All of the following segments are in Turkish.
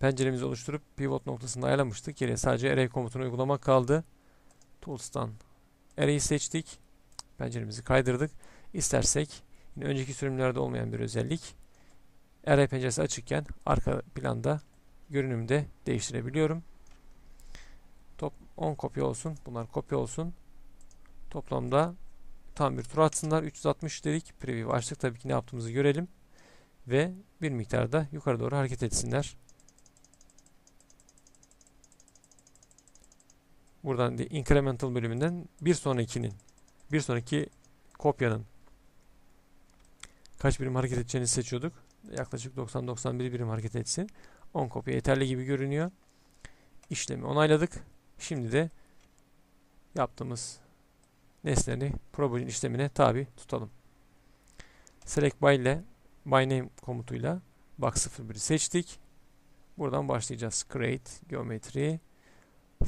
penceremizi oluşturup pivot noktasını ayarlamıştık. Geriye sadece array komutunu uygulamak kaldı. Tools'tan array'i seçtik. Penceremizi kaydırdık. İstersek yine önceki sürümlerde olmayan bir özellik. Array penceresi açıkken arka planda görünümü de değiştirebiliyorum. Top 10 kopya olsun. Bunlar kopya olsun. Toplamda tam bir tur atsınlar. 360 dedik. Preview açtık. Tabii ki ne yaptığımızı görelim. Ve bir miktarda yukarı doğru hareket etsinler. Buradan de incremental bölümünden bir sonrakinin bir sonraki kopyanın kaç birim hareket edeceğini seçiyorduk. Yaklaşık 90-91 birim hareket etsin. 10 kopya yeterli gibi görünüyor. İşlemi onayladık. Şimdi de yaptığımız nesneni probolin işlemine tabi tutalım. Select by ile by name komutuyla box 01'i seçtik. Buradan başlayacağız. Create, Geometry,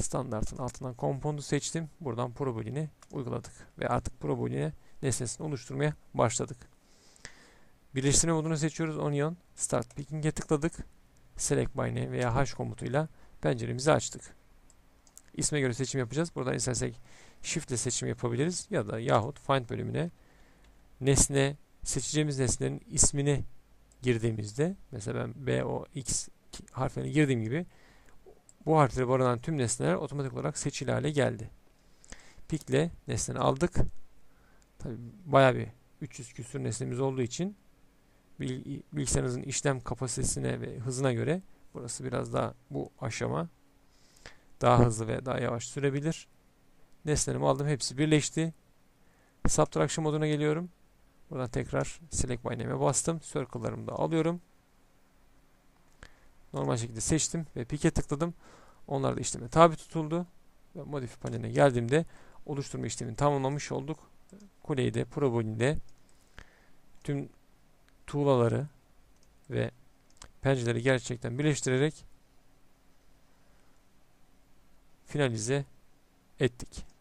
standartın altından compound'u seçtim. Buradan probolini uyguladık. Ve artık proboline nesnesini oluşturmaya başladık. Birleştirme modunu seçiyoruz. Onion, Start Picking'e tıkladık. Select by name veya hash komutuyla penceremizi açtık. İsme göre seçim yapacağız. Buradan istersek Shift ile seçim yapabiliriz. Ya da yahut Find bölümüne nesne seçeceğimiz nesnenin ismini girdiğimizde mesela ben B, O, X harflerini girdiğim gibi bu harfleri barındıran tüm nesneler otomatik olarak seçili hale geldi. Pikle nesneni aldık. Tabi baya bir 300 küsur nesnemiz olduğu için bilgisayarınızın işlem kapasitesine ve hızına göre burası biraz daha bu aşama daha hızlı ve daha yavaş sürebilir. Nesnelerimi aldım. Hepsi birleşti. Subtraction moduna geliyorum. Buradan tekrar Select by Name'e bastım. Circle'larımı da alıyorum. Normal şekilde seçtim ve Pick'e tıkladım. Onlar da işleme tabi tutuldu. Ve Modify paneline geldiğimde oluşturma işlemini tamamlamış olduk. Kuleyi de Probolinde tüm tuğlaları ve pencereleri gerçekten birleştirerek finalize ettik.